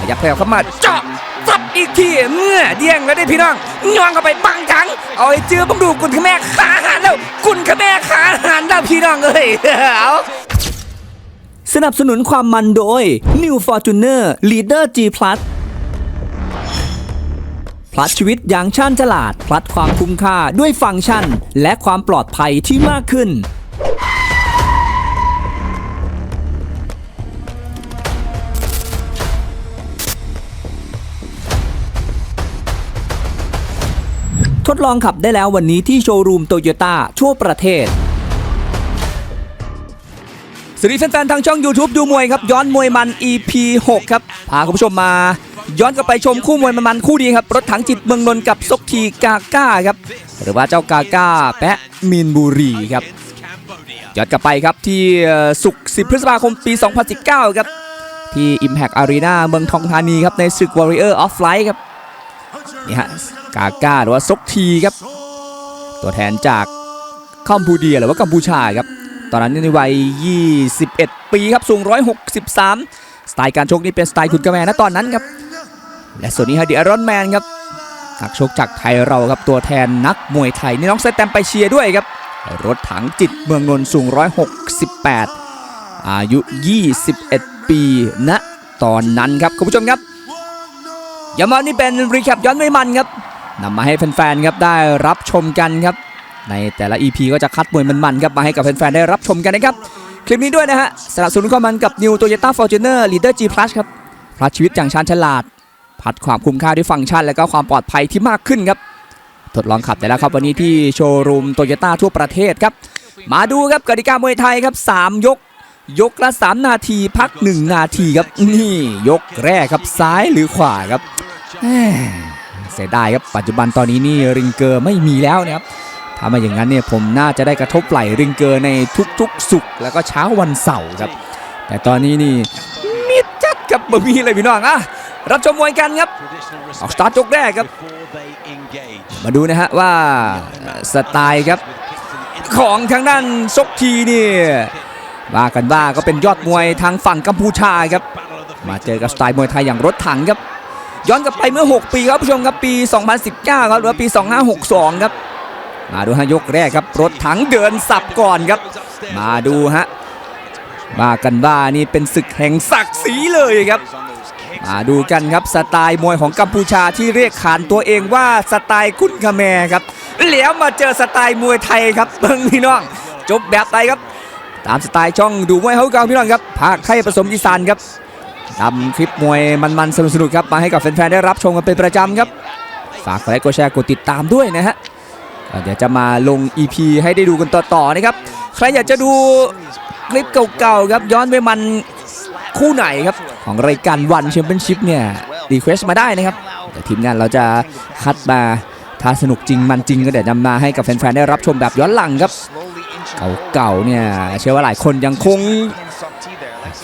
ขยับแถวเข้ามาเจาะซับอีกทีเมื่อเดี้ยงแล้วได้พี่น้องย้อนเข้าไปบังถังเอาไอ้เจือบังดูกุนขแม่ขาหันแล้ว กุนขแม่ขาหันแล้วพี่น้องเอ้ยเอาสนับสนุนความมันโดย New Fortuner Leader G Plus พลัดชีวิตอย่างชาญฉลาด พลัดความคุ้มค่าด้วยฟังก์ชัน และความปลอดภัยที่มากขึ้น ทดลองขับได้แล้ววันนี้ที่โชว์รูมโตโยต้าทั่วประเทศสวัสดีแฟนๆทางช่อง YouTube ดูมวยครับย้อนมวยมัน EP 6 ครับพาคุณผู้ชมมา ย้อนกลับไปชมคู่มวยมันๆคู่นี้ครับ รถถังจิตเมืองนนท์กับซกทีกาก้าครับ หรือว่าเจ้ากาก้าแปะมินบุรีครับย้อนกลับไปครับที่สุกร์10 พฤษภาคมปี 2019 ครับ ที่ Impact Arena เมืองทองธานีครับ ในศึก Warrior of Light ครับนี่ฮะ กาก้าหรือว่าซกทีครับ ตัวแทนจากคัมพูเดียหรือว่ากัมพูชาครับ ตอนนั้นในวัย 21 ปีครับ สูง 163 สไตล์การชกนี่เป็นสไตล์คุณกระแมนะตอนนั้นครับ และส่วนนี้ฮะดิอารอนแมนครับนักชกจากไทยเราครับตัวแทนนักมวยไทยนี่น้องสแตมไปเชียร์ด้วยครับ รถถังจิตเมืองนนท์สูง 168 อายุ 21 ปีณตอนนั้นครับคุณผู้ชมครับย้ำว่านี่เป็นรีแคปย้อนไม่มันครับ นำมาให้แฟนๆครับได้รับชมกันครับ ในแต่ละ EP ก็จะคัดมวยมันๆครับมาให้กับแฟนๆได้รับชมกันนะครับ คลิปนี้ด้วยนะฮะสนับสนุนความมันกับ New Toyota Fortuner Leader G Plus ครับพลัดชีวิตอย่างชาญฉลาดพัดความคุ้มค่าด้วยฟังก์ชัน และก็ความปลอดภัยที่มากขึ้นครับ ทดลองขับแต่แล้วครับวันนี้ที่โชว์รูมโตโยต้าทั่วประเทศครับ มาดูครับกติกามวยไทยครับ 3 ยก ยกละ 3 นาทีพัก 1 นาทีครับ นี่ ยกแรกครับซ้ายหรือขวาครับ เสียดายครับปัจจุบันตอนนี้นี่ริงเกอร์ไม่มีแล้วนะครับถ้ามาอย่างนั้นเนี่ยผมน่าจะได้กระทบไหลริงเกอร์ในทุกๆ สุกแล้วก็เช้าวันเสาร์ครับ แต่ตอนนี้นี่มิดจัดกับบะมีเลยพี่น้องอะรับชมมวยกันครับออกสตาร์ทยกแรกครับ มาดูนะฮะว่าสไตล์ครับ ของทางด้านซกทีนี่ว่ากันว่าก็เป็นยอดมวยทางฝั่งกัมพูชาครับ มาเจอกับสไตล์มวยไทยอย่างรถถังครับ ย้อนกลับไปเมื่อ 6 ปีครับผู้ชมครับปี 2019 ครับหรือว่าปี 2562 ครับ มาดูฮะยกแรกครับรถถังเดินสับก่อนครับ มาดูฮะว่ากันว่านี่เป็นศึกแห่งศักดิ์ศรีเลยครับ มาดูกันครับสไตล์มวยของกัมพูชาที่เรียกขานตัวเองว่าสไตล์คุณคาแมครับแล้วมาเจอสไตล์มวยไทยครับเบิ้งพี่น้อง จบแบบไทยครับ ตามสไตล์ช่องดูมวยเฮาเก่าพี่น้องครับภาคไทยผสมอีสานครับ ทำคลิปมวยมันๆสนุกๆครับมาให้กับแฟนๆได้รับชมกันเป็นประจำครับ ฝากกดไลค์กดแชร์กดติดตามด้วยนะฮะเดี๋ยวจะมาลง EP ให้ได้ดูกันต่อๆนะครับ ใครอยากจะดูคลิปเก่าๆครับย้อนไปมันคู่ไหนครับ ของรายการวันแชมเปี้ยนชิพเนี่ยรีเควสมาได้นะครับเดี๋ยวทีมงานเราจะคัดมาถ้าสนุกจริงมันจริงก็เดี๋ยวนำมาให้กับแฟนๆได้รับชมแบบย้อนหลังครับ เก่าๆเนี่ยเชื่อว่าหลายคนยังคง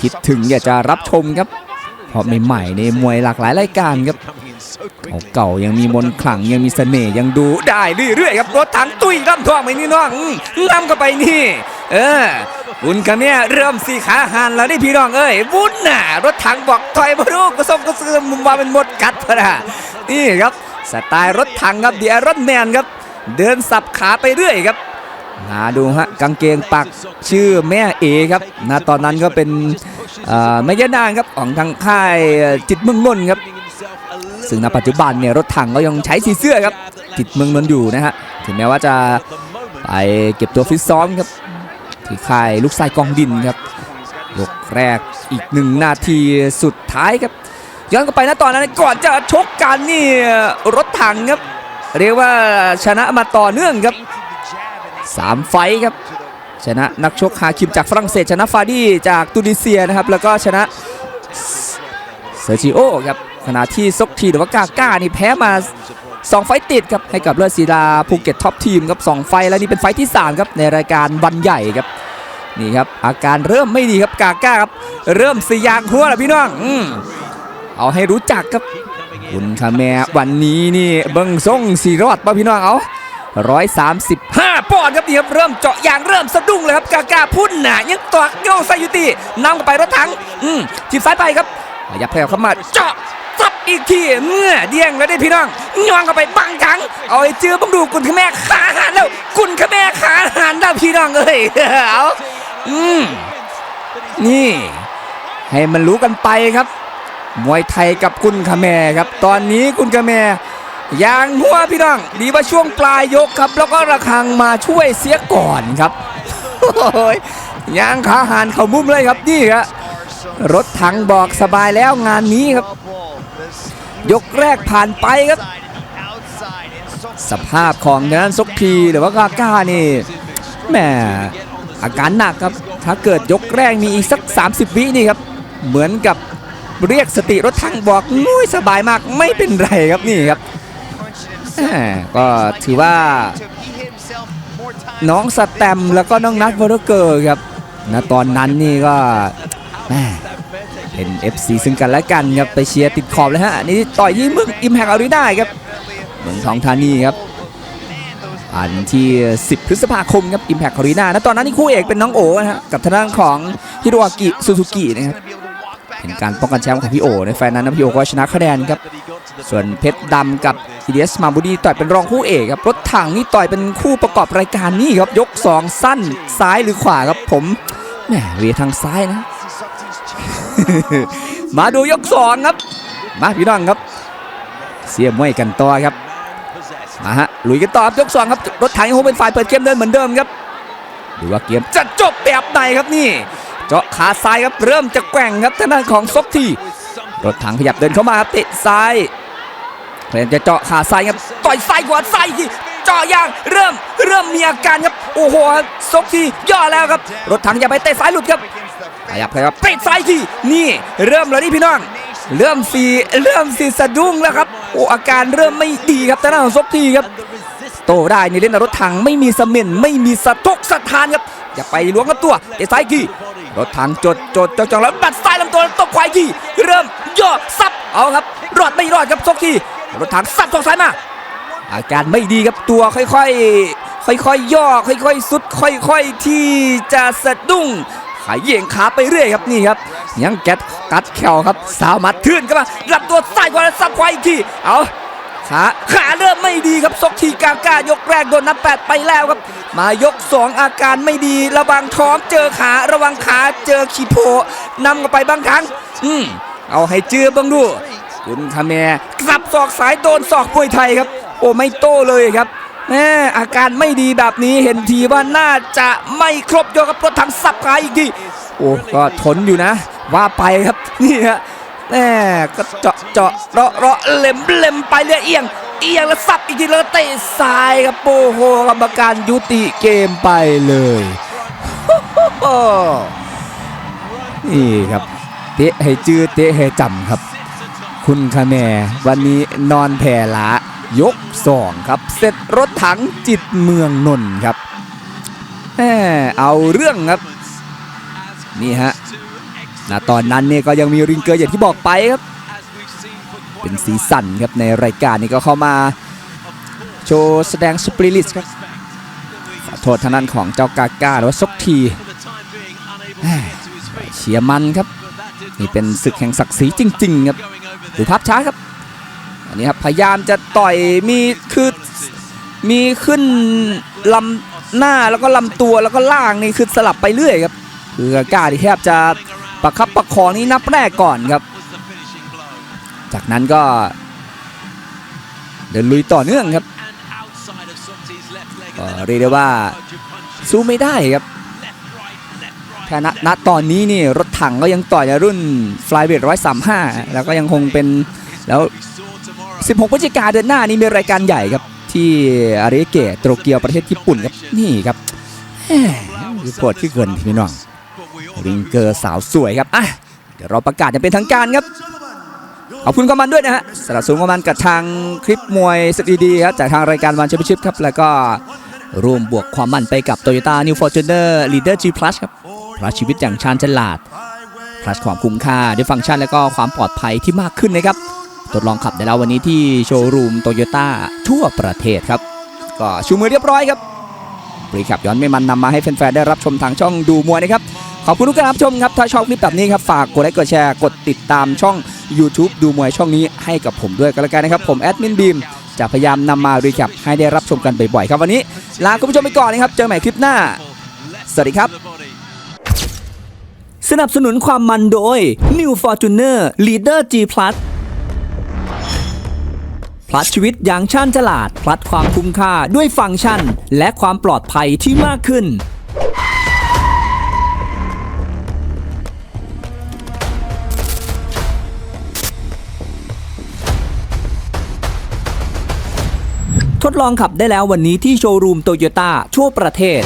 คิดถึงอยากจะรับชมครับ เพราะใหม่ๆในมวยหลากหลายรายการครับเก่ายังมีมนขลังยังมีเสน่ห์ยังดูได้เรื่อยๆครับรถถังตุ้ยร่ำท่วงไปนี่น้องอื้ำเข้าไปนี่ เออบุญกันเนี่ยเริ่มสีขาหันแล้วนี่พี่น้องเอ้ยบุญน่ะรถถังบอกถอยมาดูกระสมกระเสือมมุมว่าเป็นหมดกัดพะนะนี่ครับสไตล์รถถังครับเดียรอนแมนครับ เดินสับขาไปเรื่อยครับ มาดูฮะกางเกงปักชื่อแม่เอครับนะตอนนั้นก็เป็นเอ่แม่ย่านางครับของทางค่ายจิตเมืองนนท์ครับซึ่งณปัจจุบันเนี่ยรถถังก็ยังใช้สีเสื้อครับ จิตเมืองนนท์อยู่นะฮะถึงแม้ว่าจะไปเก็บตัวฟิตซ้อมครับที่ค่ายลูกทรายกองดินครับยกแรกอีกหนึ่งนาทีสุดท้ายครับย้อนกลับไปนะตอนนั้นก่อนจะชกกันนี่รถถังครับ เรียกว่าชนะมาต่อเนื่องครับ สามไฟครับ ชนะนักชกฮาคิมจากฝรั่งเศส ชนะฟาดี้จากตุนิเซียนะครับ แล้วก็ชนะเซอร์จิโอครับขณะที่ซกทีหรือว่ากาก้านี่แพ้มา 2 ไฟติดครับให้กับเลือดศิลาภูเก็ตท็อปทีมครับ2ไฟแล้วนี่เป็นไฟที่ 3 ครับในรายการวันใหญ่ครับนี่ครับอาการเริ่มไม่ดีครับกาก้าครับเริ่มสียางหัวแล้วพี่น้องอเอาให้รู้จักครับคุณคาแมวันนี้นี่เบิ้งส่งสีรอดป่ะพี่น้องเอา135 อนด์ครับนี่ครับเริ่มเจาะยางเริ่มสะดุ้งเลยครับกากาพุ่นหนายังตอกโยงไซยุตินำไปรถถัง อืมทีบซ้ายไปครับยับแผ่วเข้ามาเจาะซับอีกทีเมื่อเดียงแล้วได้พี่น้องย่องเข้าไปบังถัง เอาไอ้เจือบังดูกุนขแม่ขาหันแล้ว กุนขแม่ขาหันแล้วพี่น้องเอ้ยเอาอืมนี่ ให้มันรู้กันไปครับ มวยไทยกับกุนขแม่ครับ ตอนนี้กุนขแม่ ยางหัวพี่น้อง ดีว่าช่วงปลายยกครับ แล้วก็ระคังมาช่วยเสียก่อนครับโอ้ยยางขาหันเข่ามุมเลยครับนี่ครับรถถังบอกสบายแล้วงานนี้ครับ ยกแรกผ่านไปครับ สภาพของทางด้านซกพีหรือว่ากาก้านี่แหมอาการหนักครับ ถ้าเกิดยกแรกมีอีกสัก 30 วินี่ครับ เหมือนกับเรียกสติรถถังบอกนุ้ยสบายมากไม่เป็นไรครับนี่ครับ ก็ถือว่าน้องสแตมแล้วก็น้องนัทวอร์เกอร์ครับณตอนนั้นนี่ก็เป็น FC ซึ่งกันและกันครับไปเชียร์ติดขอบเลยฮะอันนี่ต่อยที่มืองอิมแพกอารีนาครับเมืองทองธานีครับอันที่ 10 พฤษภาคมครับอิมแพกอารีนานะตอนนั้นนี่คู่เอกเป็นน้องโอนะฮะกับทางด้านของฮิโรอากิซูซูกินะครับ เป็นการป้องกันแชมป์ของพี่โอ ในไฟนั้นนะพี่โอก็ชนะคะแนนครับ ส่วนเพชรดำกับทีเดสมาบูดีต่อยเป็นรองคู่เอกครับ รถถังนี่ต่อยเป็นคู่ประกอบรายการนี่ครับ ยก 2 สั้นซ้ายหรือขวาครับผมแหมเวียทางซ้ายนะ มาดูยกสองครับ มาพี่น้องครับ เสียมวยกันต่อครับ มาฮะลุยกันต่อครับยกสองครับ รถถังยังคงเป็นฝ่ายเปิดเกมเดินเหมือนเดิมครับดูว่าเกมจะจบแบบไหนครับนี่ เจาะขาซ้ายครับเริ่มจะแกว่งครับทางด้านของซกทีรถถังขยับเดินเข้ามาครับเตะซ้ายพยายามจะเจาะขาซ้ายครับต่อยซ้ายขวาซ้ายอีกทีเจาะยางเริ่มเริ่มมีอาการครับโอ้โหซกทีย่อแล้วครับ รถถังอย่าไปเตะซ้ายหลุดครับขยับขยับปิดซ้ายทีนี่เริ่มแล้วนี่พี่น้องเริ่มสีเริ่มสีสะดุ้งแล้วครับโอ้อาการเริ่มไม่ดีครับแต่หน้าของซบทีครับโตได้นี่เล่นรถถังไม่มีสมินไม่มีสะทกสะทานครับ อย่าไปล้วงกับตัวเตะซ้ายทีรถถังจดจดจดจังแล้วบัดซ้ายลำตัวตบควายทีเริ่มย่อซับเอาครับ รอดไม่รอดครับซกทีรถถังซับทองซ้ายมาอาการไม่ดีครับตัวค่อยๆ ค่อยๆย่อค่อยๆสุด ค่อยๆที่จะสะดุ้งขายเยียงขาไปเรื่อยครับนี่ครับ ยังแกดกัดแขวครับสาวมัดทื่นเข้ามารับตัวซ้ายกว่าแล้วซับควายอีกทีเอา ขาขาเริ่มไม่ดีครับซกทีกากายกแรกโดนนับแปดไปแล้วครับ มายกสองอาการไม่ดี ระวังท้องเจอขาระวังขาเจอขีโพนำกันไปบางครั้ง อืมเอาให้เจือบ้างดูคุณคาแมกลับศอกสายโดนศอกมวยไทยครับ โอ้ไม่โต้เลยครับแม่อาการไม่ดีแบบนี้เห็นทีว่าน่าจะไม่ครบยกกับรถถังสับขาอีกทีโอ้ก็ทนอยู่นะ ว่าไปครับนี่ฮะ แม่ก็เจาะเจาะเราะเราะเล็มเล็มไปเรื่อยเอียง เอียงแล้วสับอีกทีแล้วเตะซ้ายครับโอ้โหกรรมการยุติเกมไปเลยนี่ครับ เตะให้จื้อเตะให้จำครับ คุณคาแมวันนี้นอนแผ่ลายกสองครับ เสร็จรถถังจิตเมืองนนท์ครับแหมเอาเรื่องครับ นี่ฮะ ณตอนนั้นเนี่ยก็ยังมีริงเกอร์อย่างที่บอกไปครับ เป็นสีสันครับในรายการนี้ก็เข้ามาโชว์แสดงสปริลิตครับขอโทษทางด้านของเจ้ากาก้าหรือว่าซกทีเชียร์มันครับ นี่เป็นศึกแห่งศักดิ์ศรีจริง ๆ ครับดูภาพช้าครับอันนี้ครับพยายามจะต่อยมีคือมีขึ้นลำหน้าแล้วก็ลำตัวแล้วก็ล่างนี่คือสลับไปเรื่อยครับคือกล้าที่แทบจะ ประคับประคองนี่นับแรกก่อนครับ จากนั้นก็ เดินลุยต่อเนื่องครับก็เรียกได้ว่าสู้ไม่ได้ครับแค่ณตอนนี้นี่รถถังก็ยังต่อยในรุ่นฟลายเวทร้อยสามห้าแล้วก็ยังคงเป็นแล้ว 16พฤศจิกาเดือนหน้านี้มีรายการใหญ่ครับ ที่อาริเกะโตเกียวประเทศญี่ปุ่นครับนี่ครับคือโคตรที่เกินพี่น้อง ริงเกอร์สาวสวยครับอะเดี๋ยวเราประกาศอย่างเป็นทางการครับขอบคุณกำมันด้วยนะฮะสนับสนุนกำมันกับทางคลิปมวยสดดีครับจากทางรายการวันแชมเปี้ยนชิพครับแล้วก็ร่วมบวกความมันไปกับ Toyota New Fortuner Leader G Plus ครับพลัสชีวิตอย่างชาญฉลาดพลัสความคุ้มค่าด้วยฟังก์ชันและก็ความปลอดภัยที่มากขึ้นนะครับทดลองขับได้แล้ววันนี้ที่โชว์รูมโตโยต้าทั่วประเทศครับ ก็ชูมือเรียบร้อยครับบริขับย้อนไม่มันนำมาให้แฟนๆได้รับชมทางช่องดูมวยนะครับ ขอบคุณทุกการรับชมครับ ถ้าชอบคลิปแบบนี้ครับ ฝากกดไลค์กดแชร์กดติดตามช่อง YouTube ดูมวยช่องนี้ให้กับผมด้วยก็แล้วกันนะครับ ผมแอดมินบีมจะพยายามนำมารีแคปให้ได้รับชมกันบ่อยๆครับวันนี้ลาคุณผู้ชมไปก่อนนะครับ เจอใหม่คลิปหน้า สวัสดีครับ สนับสนุนความมันโดย New Fortuner Leader G Plus พลัดชีวิตอย่างช่านฉลาด พลัดความคุ้มค่าด้วยฟังก์ชัน และความปลอดภัยที่มากขึ้น ลองขับได้แล้ววันนี้ที่โชว์รูมโตโยต้าทั่วประเทศ